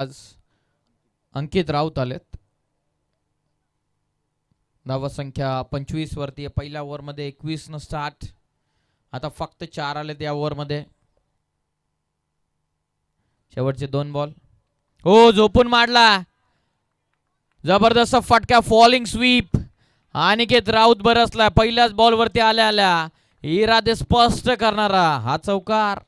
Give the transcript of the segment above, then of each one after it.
आज अंकित राऊत आलेत. धावसंख्या पंचवीस वरती आहे. पहिल्या ओव्हरमध्ये एकवीस न साठ. आता फक्त चार आलेत या ओव्हरमध्ये शेवटचे दोन बॉल हो झोपून मारला. जबरदस्त फटका फॉलिंग स्वीप अनिकेत राऊत बरसला पहिल्याच बॉलवरती आल्या आल्या. इरादे स्पष्ट करणारा हा चौकार.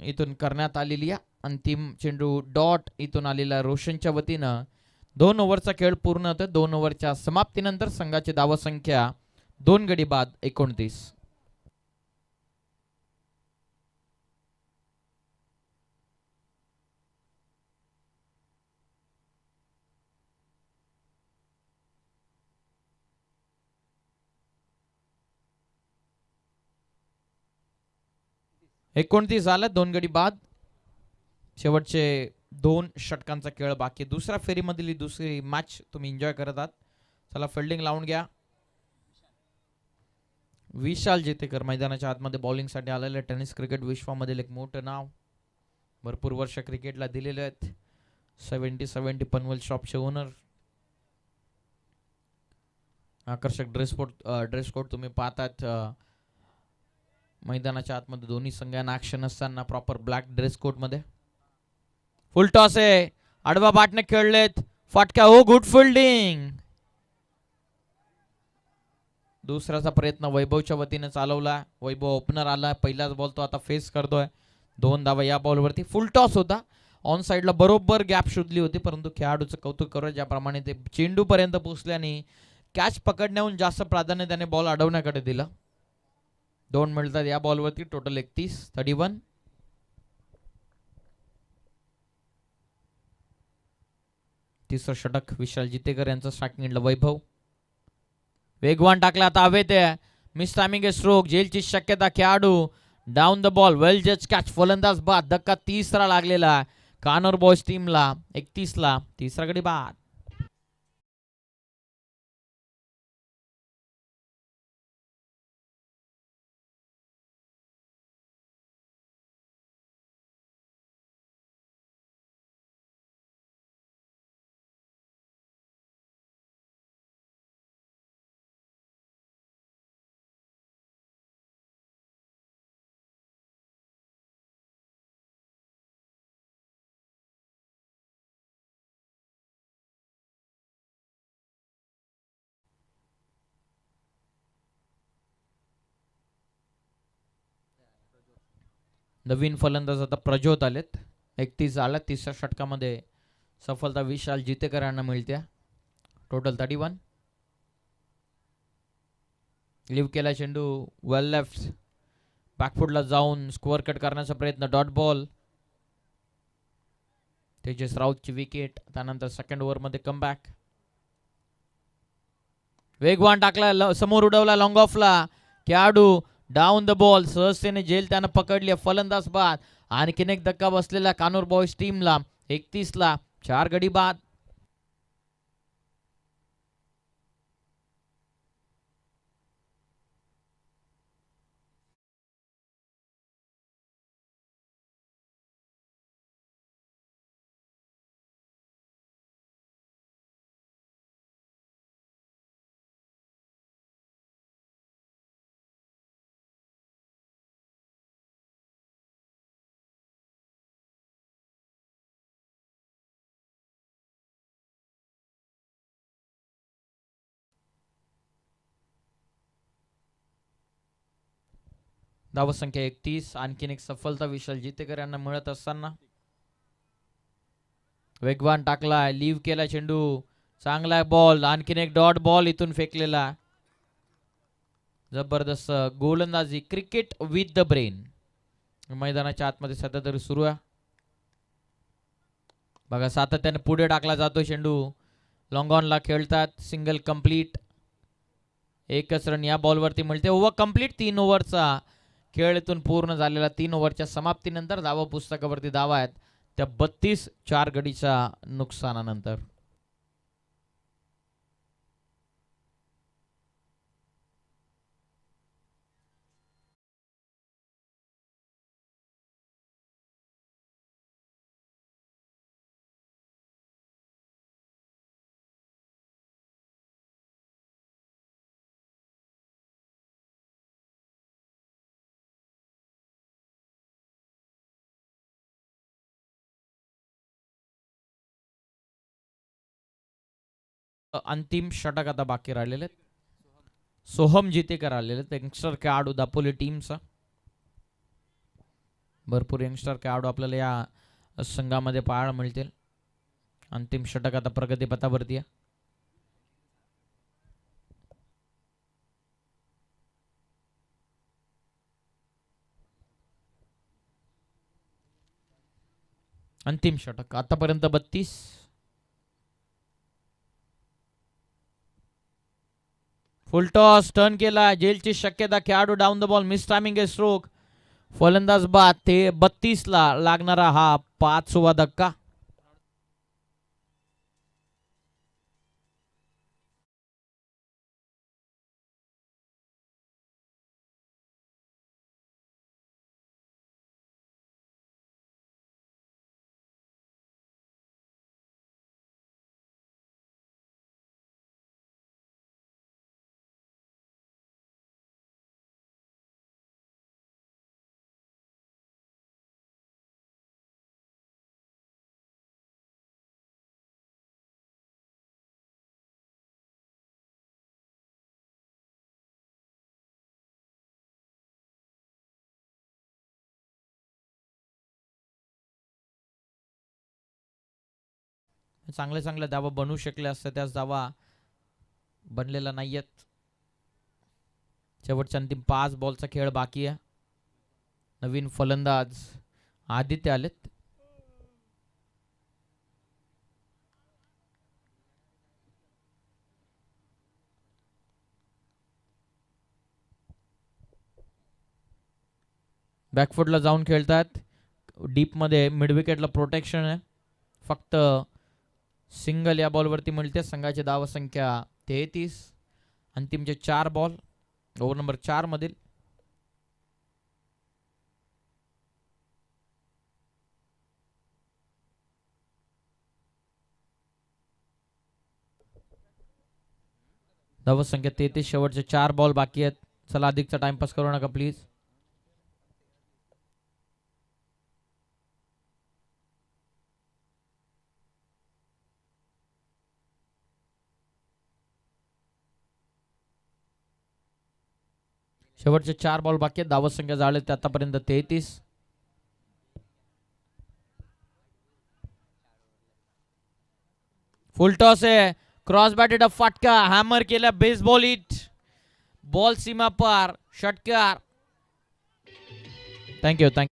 इथून करण्यात आलेली आहे. अंतिम चेंडू डॉट इथून आलेला रोशनच्या वतीनं. दोन ओव्हरचा खेळ पूर्ण होतो दोन ओव्हरच्या समाप्तीनंतर संघाची धावा संख्या दोन गडी बाद एकोणतीस. एकोणतीस झालं दोन गडी बाद. शेवटचे दोन षटकांचा खेळ बाकी दुसऱ्या फेरीमधील ही दुसरी मॅच तुम्ही एन्जॉय करत आहात. चला फिल्डिंग लावून घ्या. विशाल जेतेकर मैदानाच्या आतमध्ये बॉलिंगसाठी आलेले टेनिस क्रिकेट विश्वामधील एक मोठं नाव. भरपूर वर्ष क्रिकेटला दिलेले आहेत. सेवन्टी सेवन्टी पनवेल शॉपचे ओनर आकर्षक ड्रेस कोड ड्रेस कोड तुम्ही पाहतात. मैदानाच्या आतमध्ये दोन्ही संघांना ऍक्शन असताना प्रॉपर ब्लॅक ड्रेस कोडमध्ये. फुल टॉस आहे. आडवा बाटने खेळलेत. फाटक्या हो गुड फिल्डिंग दुसऱ्याचा प्रयत्न वैभवच्या वतीने चालवला. वैभव ओपनर आला. पहिलाच बॉल तो आता फेस करतोय. दोन धावा या बॉलवरती फुल टॉस होता. ऑन साईडला बरोबर गॅप शोधली होती परंतु खेळाडूचं कौतुक करू ज्याप्रमाणे ते चेंडूपर्यंत पोहोचल्याने कॅच पकडण्याहून जास्त प्राधान्य त्याने बॉल अडवण्याकडे दिलं. दोन मिळतात या बॉलवरती टोटल एकतीस थर्टी वन तिसरं षटक विशाल जितेकर यांचं स्ट्रायकिंग वैभव. वेगवान टाकला आता हवे ते मिस टायमिंग स्ट्रोक जेलची शक्यता खेळाडू. डाऊन द बॉल वेल जज कॅच फलंदाज बाद धक्का तिसरा लागलेला. कानोर बॉयज टीमला एकतीसला तिसरा गडी बाद. नवीन फलंदाज आता प्रज्योत आलेत. एकतीस झाला तिसऱ्या षटकामध्ये सफलता विशाल जितेकर यांना मिळते टोटल थर्टी वन लिव्ह केला चेंडू. वेल लेफ्ट बॅकफुटला जाऊन स्कोअर कट करण्याचा प्रयत्न. डॉट बॉल तेजस राऊतची विकेट त्यानंतर सेकंड ओव्हरमध्ये कमबॅक वेगवान टाकला ल- समोर उडवला लॉंग ऑफला खेळाडू डाऊन द बॉल सहजतेने जेल त्यानं पकडली फलंदाज बाद. आणखीन एक धक्का बसलेला कानूर बॉयज टीमला एकतीसला चार गडी बाद. धावसंख्या एकतीस आणखीन एक सफलता विशाल जितेकर यांना मिळत असताना. वेगवान टाकलाय लीव्ह केला चेंडू. चांगला बॉल आणखीन एक डॉट बॉल इथून फेकलेला. जबरदस्त गोलंदाजी क्रिकेट विथ द ब्रेन मैदानाच्या आतमध्ये सध्या तरी सुरू आहे. बघा सातत्याने पुढे टाकला जातो चेंडू. लॉंग ऑनला खेळतात सिंगल कंप्लीट एकच रन या बॉलवरती मिळते. ओव्हर कंप्लीट तीन ओव्हरचा. खेळ पूर्ण झालेला तीन ओव्हरच्या समाप्तीनंतर धावा पुस्तकावरती धावा आहेत. त्या बत्तीस चार गडीच्या नुकसानानंतर. अंतिम षटक आता बाकी राहिलेले आहेत. सोहम जितेकर आलेले आहेत. यंगस्टर खेळाडू दापोली टीमचा भरपूर यंगस्टर खेळाडू आपल्याला या संघामध्ये पाहायला मिळतील. अंतिम षटक आता प्रगतीपथावरती आहे. अंतिम षटक आतापर्यंत बत्तीस. फुलटॉस टर्न केला. जेलची शक्यता खेळाडू down the ball miss timing stroke फलंदाज बाद ते बत्तीसला लागणारा हा पाचवा धक्का. चांगल्या चांगल्या धावा बनवू शकल्या असत्या त्याच धावा नाही नाहीयेत. शेवटच्या अंतिम पाच बॉलचा खेळ बाकी आहे. नवीन फलंदाज आदित्य आलेत. बॅकफुटला जाऊन खेळतात डीपमध्ये मिडविकेटला प्रोटेक्शन आहे. फक्त सिंगल या बॉलवरती मिळते संघाची धावसंख्या तेहतीस अंतिमचे चार बॉल ओव्हर नंबर चार मधील धावसंख्या तेहतीस शेवटचे चार बॉल बाकी आहेत. चला अधिकचा टाइमपास करू नका प्लीज शेवटचे चार बॉल बाकी आहेत. धावत संख्या झाले ते आतापर्यंत तेहतीस. फुल टॉस आहे. क्रॉस बॅटेड फाटका. हॅमर केला. बेसबॉल इट बॉल सीमा पार. षटकार थँक्यू थँक्यू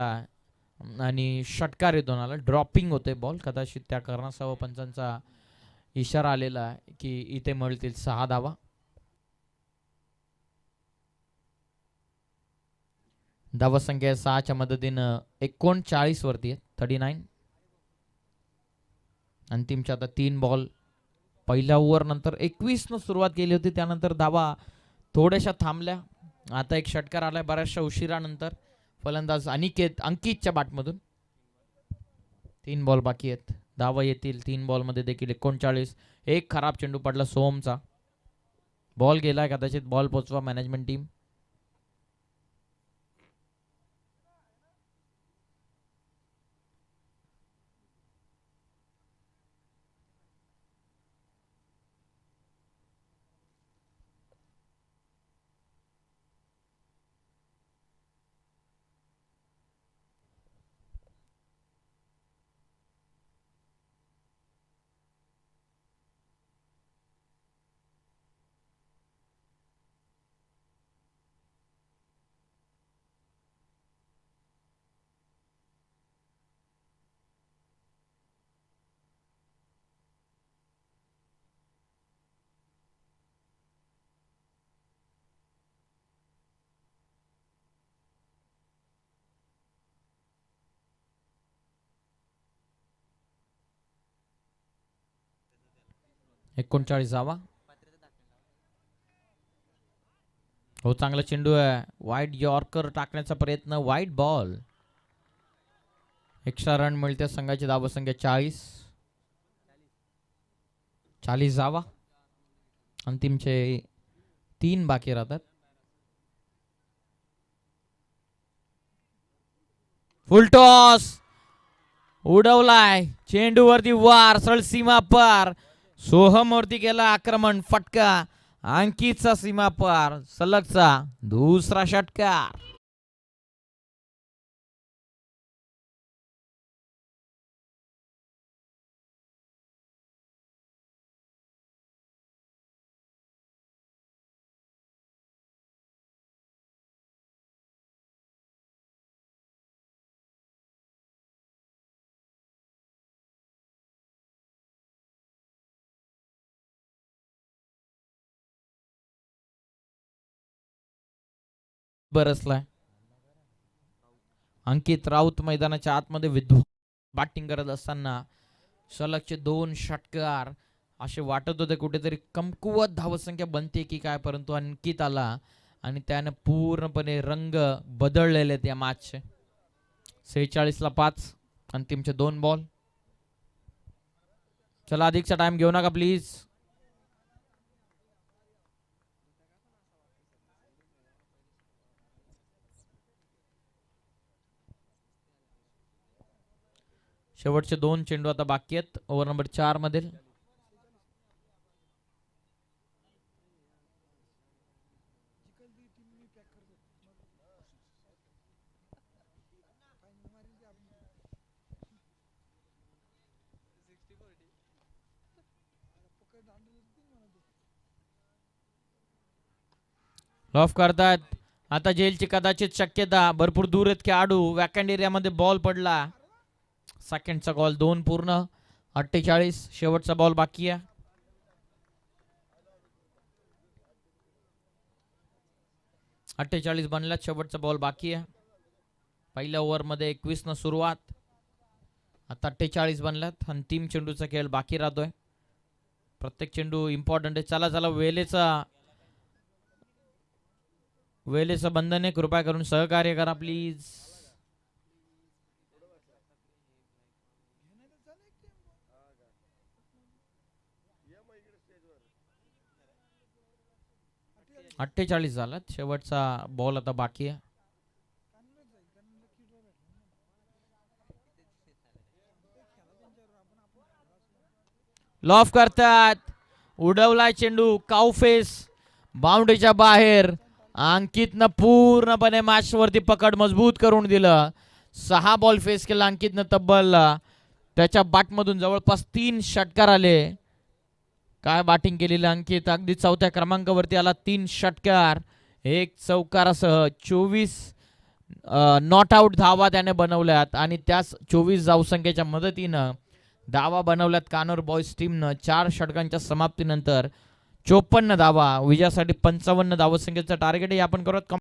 आणि षटकार येतो नाला ड्रॉपिंग होते बॉल कदाचित त्या कारणासह पंचांचा इशारा आलेला आहे की इथे मिळतील सहा धावा. धावसंख्या सहाच्या मदतीनं एकोणचाळीस वरती आहे थर्टी नाईन अंतिमच्या आता तीन बॉल पहिल्या ओव्हर नंतर एकवीस न सुरुवात केली होती. त्यानंतर धावा थोड्याशा थांबल्या. आता एक षटकार आलाय बऱ्याचशा उशिरानंतर. फलंदाज अनिकेत अंकितच्या बॅटमधून. तीन बॉल बाकी आहेत. धावा येतील. तीन बॉलमध्ये देखील एकोणचाळीस. एक खराब चेंडू पडला सोमचा. बॉल गेला कदाचित. बॉल पोचवा मॅनेजमेंट टीम एकोणचाळीस जावा. हो चांगला चेंडू आहे. वाईट यॉर्कर टाकण्याचा प्रयत्न. वाईट बॉल एक्स्ट्रा रन मिळते संघाची धावसंख्या चाळीस. चाळीस जावा. अंतिमचे तीन बाकी राहतात. फुलटॉस उडवलाय. चेंडूवरती वार सरळ सीमा पार. सोहमवरती केला आक्रमण फटका अंकितचा सीमा पार सलगचा दुसरा षटकार. बरसलाय अंकित राऊत मैदानाच्या आतमध्ये विध्वू बॅटिंग करत असताना सलगचे दोन षटकार असे वाटत होते कुठेतरी कमकुवत धावसंख्या बनते की काय परंतु अंकित आला आणि त्याने पूर्णपणे रंग बदललेले आहेत या मॅचचे सेहेचाळीसला पाच अंतिमचे दोन बॉल चला अधिकचा टाइम घेऊ नका प्लीज शेवटचे दोन चेंडू आता बाकी आहेत. ओव्हर नंबर चार मधील. लॉफ करतात आता जेलची कदाचित शक्यता भरपूर दूर आहेत खेळाडू वॅकंड एरियामध्ये बॉल पडला. सेकंडचा बॉल दोन पूर्ण. अठ्ठेचाळीस शेवटचा बॉल बाकी आहे. अठ्ठेचाळीस बनल्यात शेवटचा बॉल बाकी आहे. पहिल्या ओव्हरमध्ये एकवीसनं सुरुवात. आता अठ्ठेचाळीस बनल्यात अंतिम चेंडूचा खेळ बाकी राहतोय. प्रत्येक चेंडू इम्पॉर्टंट आहे. चला चला वेलेचा वेलेचं बंधन आहे. कृपया करून सहकार्य करा प्लीज अठ्ठेचाळीस झालात. शेवटचा बॉल आता बाकी आहे. लॉफ करतात. उडवलाय चेंडू. काउफेस बाउंड्रीच्या बाहेर. अंकितनं पूर्णपणे मॅच वरती पकड मजबूत करून दिलं. सहा बॉल फेस केला अंकितनं तब्बल त्याच्या बाटमधून जवळपास तीन षटकार आले. काय बॅटिंग केलेलं अंकित? अगदी चौथ्या क्रमांकावरती आला तीन षटकार. एक चौकारासह चोवीस नॉट आऊट धावा त्याने बनवल्यात. आणि त्याच चोवीस धावसंख्येच्या मदतीनं धावा बनवल्यात कानोर बॉयज टीमनं चार षटकांच्या समाप्तीनंतर चोपन्न धावा. विजयासाठी पंचावन्न धावसंख्येचं टार्गेटही आपण करत